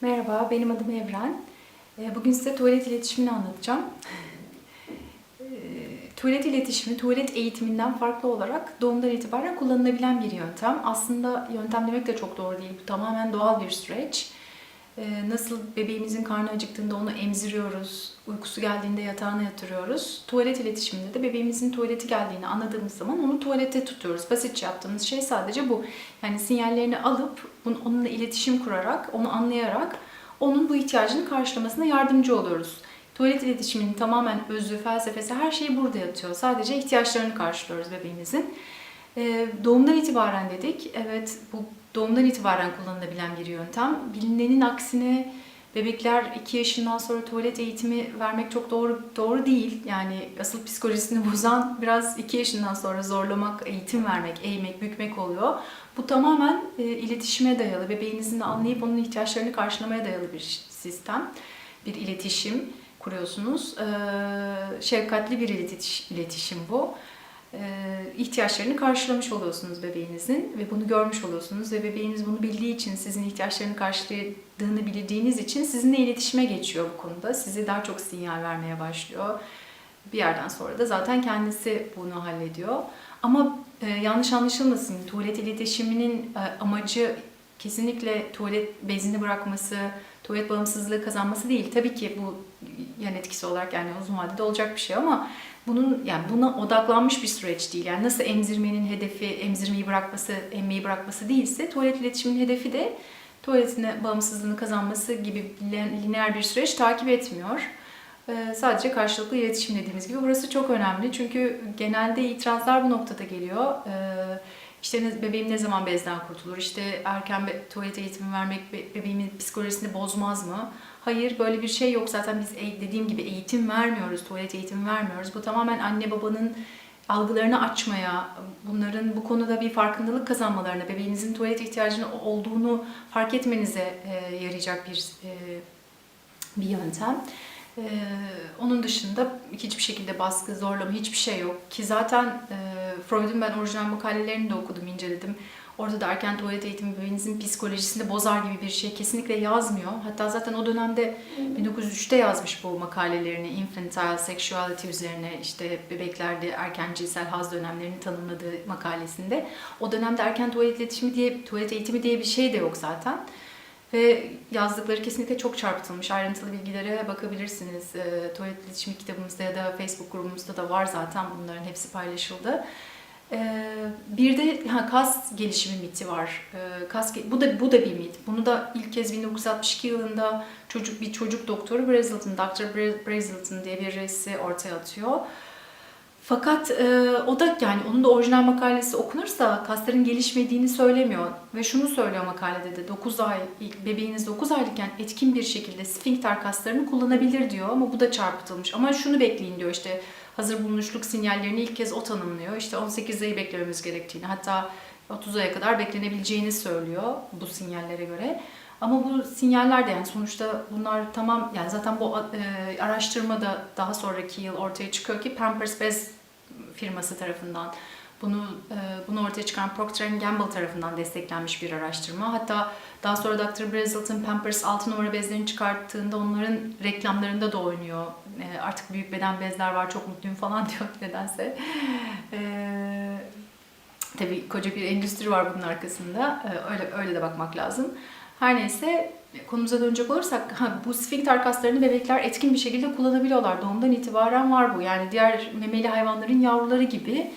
Merhaba, benim adım Evren. Ee, Bugün size tuvalet iletişimini anlatacağım. Ee, Tuvalet iletişimi, tuvalet eğitiminden farklı olarak doğumdan itibaren kullanılabilen bir yöntem. Aslında yöntem demek de çok doğru değil. Bu tamamen doğal bir süreç. Ee, Nasıl bebeğimizin karnı acıktığında onu emziriyoruz, uykusu geldiğinde yatağına yatırıyoruz. Tuvalet iletişiminde de bebeğimizin tuvaleti geldiğini anladığımız zaman onu tuvalete tutuyoruz. Basitçe yaptığımız şey sadece bu. Yani sinyallerini alıp onunla iletişim kurarak, onu anlayarak onun bu ihtiyacını karşılamasına yardımcı oluyoruz. Tuvalet iletişiminin tamamen özü, felsefesi her şey burada yatıyor. Sadece ihtiyaçlarını karşılıyoruz bebeğimizin. Ee, doğumdan itibaren dedik. Evet bu doğumdan itibaren kullanılabilen bir yöntem. Bilinenin aksine bebekler 2 yaşından sonra tuvalet eğitimi vermek çok doğru doğru değil. Yani asıl psikolojisini bozan biraz 2 yaşından sonra zorlamak, eğitim vermek, eğmek, bükmek oluyor. Bu tamamen e, iletişime dayalı, bebeğinizin anlayıp onun ihtiyaçlarını karşılamaya dayalı bir sistem, bir iletişim kuruyorsunuz. Ee, şefkatli bir iletiş- iletişim bu. Ee, ihtiyaçlarını karşılamış oluyorsunuz bebeğinizin ve bunu görmüş oluyorsunuz ve bebeğiniz bunu bildiği için sizin ihtiyaçlarını karşıladığını bildiğiniz için sizinle iletişime geçiyor bu konuda. Size daha çok sinyal vermeye başlıyor. Bir yerden sonra da zaten kendisi bunu hallediyor. Ama e, yanlış anlaşılmasın, tuvalet iletişiminin e, amacı kesinlikle tuvalet bezini bırakması, tuvalet bağımsızlığı kazanması değil. Tabii ki bu yan etkisi olarak yani uzun vadede olacak bir şey ama bunun yani buna odaklanmış bir süreç değil. Yani nasıl emzirmenin hedefi emzirmeyi bırakması, emmeyi bırakması değilse tuvalet iletişiminin hedefi de tuvaletine bağımsızlığını kazanması gibi lin- lineer bir süreç takip etmiyor. Ee, sadece karşılıklı iletişim dediğimiz gibi burası çok önemli. Çünkü genelde itirazlar bu noktada geliyor. Ee, işte bebeğim ne zaman bezden kurtulur? İşte erken be- tuvalet eğitimi vermek be- bebeğimin psikolojisini bozmaz mı? Hayır böyle bir şey yok. Zaten biz e- dediğim gibi eğitim vermiyoruz, tuvalet eğitimi vermiyoruz. Bu tamamen anne babanın algılarını açmaya, bunların bu konuda bir farkındalık kazanmalarına, bebeğinizin tuvalet ihtiyacının olduğunu fark etmenize e, yarayacak bir e, bir yöntem. Ee, onun dışında hiçbir şekilde baskı, zorlama hiçbir şey yok. Ki zaten e, Freud'un ben orijinal makalelerini de okudum, inceledim. Orada da erken tuvalet eğitimi bebeğinizin psikolojisini bozar gibi bir şey kesinlikle yazmıyor. Hatta zaten o dönemde 1903'te yazmış bu makalelerini infantile sexuality üzerine işte bebeklerde erken cinsel haz dönemlerini tanımladığı makalesinde. O dönemde erken tuvalet iletişimi diye, tuvalet eğitimi diye bir şey de yok zaten. Ve yazdıkları kesinlikle çok çarpıtılmış. Ayrıntılı bilgilere bakabilirsiniz. E, tuvalet iletişimi kitabımızda ya da Facebook grubumuzda da var zaten bunların hepsi paylaşıldı. E, bir de ha, kas gelişimi miti var. E, kas bu da bu da bir mit. Bunu da ilk kez 1962 yılında çocuk bir çocuk doktoru Brazelton, Dr. Bra- Brazelton diye birisi ortaya atıyor. Fakat e, o da yani onun da orijinal makalesi okunursa kasların gelişmediğini söylemiyor. Ve şunu söylüyor makalede de 9 ay, bebeğiniz 9 aylıkken etkin bir şekilde sfinkter kaslarını kullanabilir diyor ama bu da çarpıtılmış. Ama şunu bekleyin diyor işte hazır bulunuşluk sinyallerini ilk kez o tanımlıyor. İşte 18 ayı beklememiz gerektiğini hatta 30 aya kadar beklenebileceğini söylüyor bu sinyallere göre. Ama bu sinyaller de yani sonuçta bunlar tamam yani zaten bu e, araştırma da daha sonraki yıl ortaya çıkıyor ki Pampers Bez firması tarafından bunu e, bunu ortaya çıkaran Procter Gamble tarafından desteklenmiş bir araştırma. Hatta daha sonra Dr. Brazelton Pampers 6 numara bezlerini çıkarttığında onların reklamlarında da oynuyor. E, artık büyük beden bezler var çok mutluyum falan diyor nedense. E, tabii koca bir endüstri var bunun arkasında. Öyle öyle de bakmak lazım. Her neyse konumuza dönecek olursak ha, bu sfinkter kaslarını bebekler etkin bir şekilde kullanabiliyorlar. Doğumdan itibaren var bu. Yani diğer memeli hayvanların yavruları gibi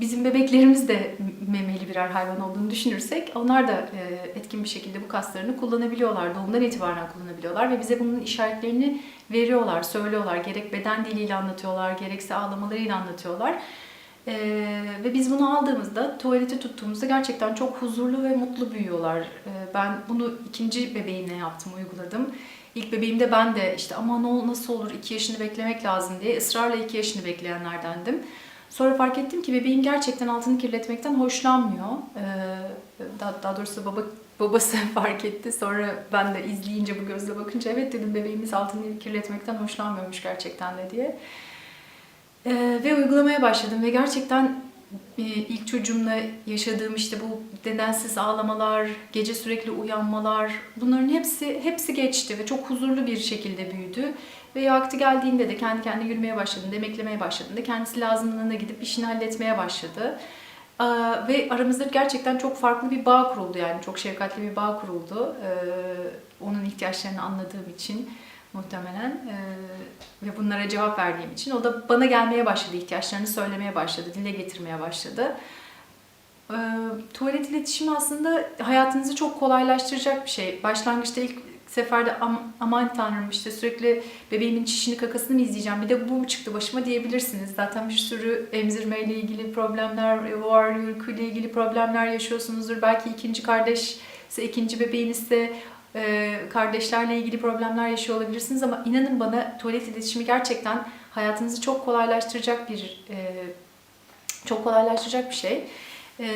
bizim bebeklerimiz de memeli birer hayvan olduğunu düşünürsek onlar da e, etkin bir şekilde bu kaslarını kullanabiliyorlar. Doğumdan itibaren kullanabiliyorlar ve bize bunun işaretlerini veriyorlar, söylüyorlar. Gerek beden diliyle anlatıyorlar, gerekse ağlamalarıyla anlatıyorlar. Ee, ve biz bunu aldığımızda, tuvalete tuttuğumuzda gerçekten çok huzurlu ve mutlu büyüyorlar. Ee, ben bunu ikinci bebeğimle yaptım, uyguladım. İlk bebeğimde ben de işte ama ne ol- nasıl olur iki yaşını beklemek lazım diye ısrarla iki yaşını bekleyenlerdendim. Sonra fark ettim ki bebeğim gerçekten altını kirletmekten hoşlanmıyor. Ee, daha, doğrusu baba babası fark etti. Sonra ben de izleyince bu gözle bakınca evet dedim bebeğimiz altını kirletmekten hoşlanmıyormuş gerçekten de diye. Ee, ve uygulamaya başladım ve gerçekten ilk çocuğumla yaşadığım işte bu nedensiz ağlamalar, gece sürekli uyanmalar bunların hepsi hepsi geçti ve çok huzurlu bir şekilde büyüdü. Ve vakti geldiğinde de kendi kendine yürümeye başladığında, emeklemeye başladığında kendisi lazımlığına gidip işini halletmeye başladı. Aa, Ve aramızda gerçekten çok farklı bir bağ kuruldu yani çok şefkatli bir bağ kuruldu. Ee, Onun ihtiyaçlarını anladığım için muhtemelen ee, ve bunlara cevap verdiğim için o da bana gelmeye başladı, ihtiyaçlarını söylemeye başladı, dile getirmeye başladı. Ee, Tuvalet iletişimi aslında hayatınızı çok kolaylaştıracak bir şey. Başlangıçta ilk seferde am- aman tanrım işte sürekli bebeğimin çişini kakasını mı izleyeceğim bir de bu mu çıktı başıma diyebilirsiniz. Zaten bir sürü emzirmeyle ilgili problemler var, uykuyla ilgili problemler yaşıyorsunuzdur. Belki ikinci kardeş ikinci bebeğinizse e, kardeşlerle ilgili problemler yaşıyor olabilirsiniz ama inanın bana tuvalet iletişimi gerçekten hayatınızı çok kolaylaştıracak bir e, çok kolaylaştıracak bir şey. E,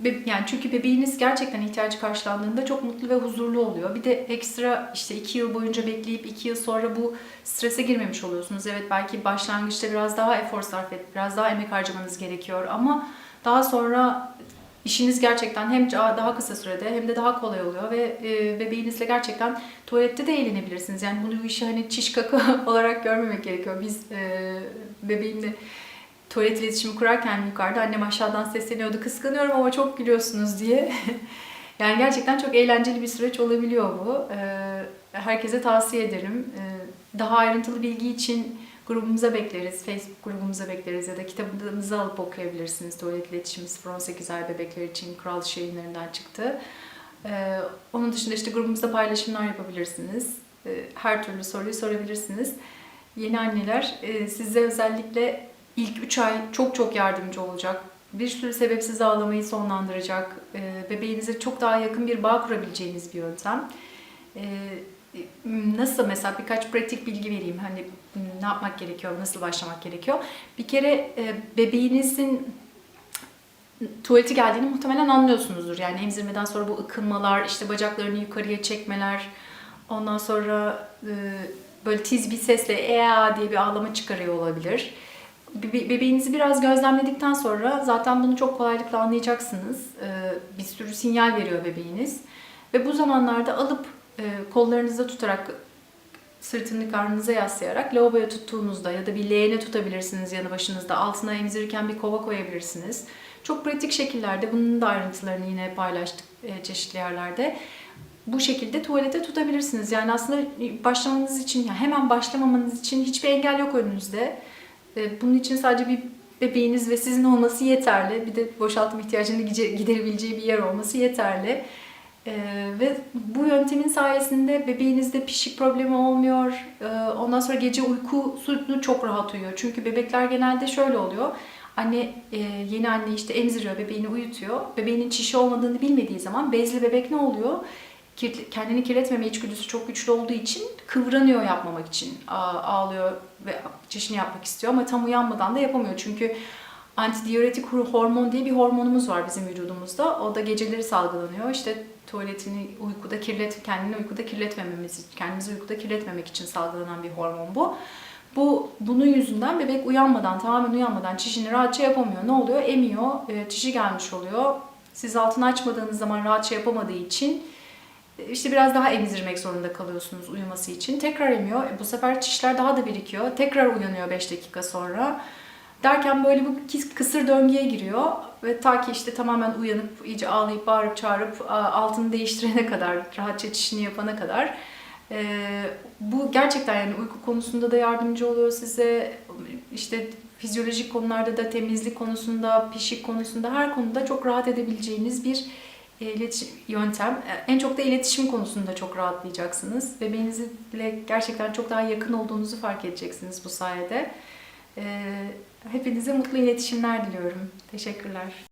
be- yani çünkü bebeğiniz gerçekten ihtiyacı karşılandığında çok mutlu ve huzurlu oluyor. Bir de ekstra işte iki yıl boyunca bekleyip iki yıl sonra bu strese girmemiş oluyorsunuz. Evet belki başlangıçta biraz daha efor sarf edip biraz daha emek harcamanız gerekiyor ama daha sonra işiniz gerçekten hem daha kısa sürede hem de daha kolay oluyor ve e, bebeğinizle gerçekten tuvalette de eğlenebilirsiniz. Yani bunu bu işi hani çiş kaka olarak görmemek gerekiyor. Biz e, bebeğimle tuvalet iletişimi kurarken yukarıda annem aşağıdan sesleniyordu kıskanıyorum ama çok gülüyorsunuz diye. yani gerçekten çok eğlenceli bir süreç olabiliyor bu. E, herkese tavsiye ederim. E, daha ayrıntılı bilgi için grubumuza bekleriz. Facebook grubumuza bekleriz ya da kitabımızı alıp okuyabilirsiniz. Tuvalet iletişimi 0-18 ay bebekler için Kural Dışı yayınlarından çıktı. Ee, onun dışında işte grubumuzda paylaşımlar yapabilirsiniz. Ee, her türlü soruyu sorabilirsiniz. Yeni anneler e, size özellikle ilk 3 ay çok çok yardımcı olacak. Bir sürü sebepsiz ağlamayı sonlandıracak. Ee, bebeğinize çok daha yakın bir bağ kurabileceğiniz bir yöntem. Ee, nasıl mesela birkaç pratik bilgi vereyim. Hani ne yapmak gerekiyor, nasıl başlamak gerekiyor. Bir kere e, bebeğinizin tuvaleti geldiğini muhtemelen anlıyorsunuzdur. Yani emzirmeden sonra bu ıkınmalar, işte bacaklarını yukarıya çekmeler, ondan sonra e, böyle tiz bir sesle ea diye bir ağlama çıkarıyor olabilir. Bebe- Bebeğinizi biraz gözlemledikten sonra zaten bunu çok kolaylıkla anlayacaksınız. E, Bir sürü sinyal veriyor bebeğiniz. Ve bu zamanlarda alıp kollarınızda tutarak sırtını karnınıza yaslayarak lavaboya tuttuğunuzda ya da bir leğene tutabilirsiniz yanı başınızda. Altına emzirirken bir kova koyabilirsiniz. Çok pratik şekillerde bunun da ayrıntılarını yine paylaştık e, çeşitli yerlerde. Bu şekilde tuvalete tutabilirsiniz. Yani aslında başlamanız için, yani hemen başlamamanız için hiçbir engel yok önünüzde. E, Bunun için sadece bir bebeğiniz ve sizin olması yeterli. Bir de boşaltım ihtiyacını giderebileceği bir yer olması yeterli. Ee, ve bu yöntemin sayesinde bebeğinizde pişik problemi olmuyor. Ee, ondan sonra gece uykusunu çok rahat uyuyor. Çünkü bebekler genelde şöyle oluyor. Anne e, yeni anne işte emziriyor, bebeğini uyutuyor. Bebeğinin çişi olmadığını bilmediği zaman bezli bebek ne oluyor? Kirli- Kendini kirletmeme içgüdüsü çok güçlü olduğu için kıvranıyor yapmamak için. Ağlıyor ve çişini yapmak istiyor ama tam uyanmadan da yapamıyor. Çünkü antidiüretik hormon diye bir hormonumuz var bizim vücudumuzda. O da geceleri salgılanıyor. İşte tuvaletini uykuda kirlet, kendini uykuda kirletmememiz, kendimizi uykuda kirletmemek için salgılanan bir hormon bu. Bu bunun yüzünden bebek uyanmadan, tamamen uyanmadan çişini rahatça yapamıyor. Ne oluyor? Emiyor, e, çişi gelmiş oluyor. Siz altını açmadığınız zaman rahatça yapamadığı için e, işte biraz daha emzirmek zorunda kalıyorsunuz uyuması için. Tekrar emiyor. E, bu sefer çişler daha da birikiyor. Tekrar uyanıyor 5 dakika sonra. Derken böyle bu kısır döngüye giriyor ve ta ki işte tamamen uyanıp iyice ağlayıp bağırıp çağırıp altını değiştirene kadar, rahatça çişini yapana kadar e, bu gerçekten yani uyku konusunda da yardımcı oluyor size. İşte fizyolojik konularda da temizlik konusunda, pişik konusunda her konuda çok rahat edebileceğiniz bir e, iletişim yöntem. E, En çok da iletişim konusunda çok rahatlayacaksınız. Bebeğinizle gerçekten çok daha yakın olduğunuzu fark edeceksiniz bu sayede. Ee, Hepinize mutlu iletişimler diliyorum. Teşekkürler.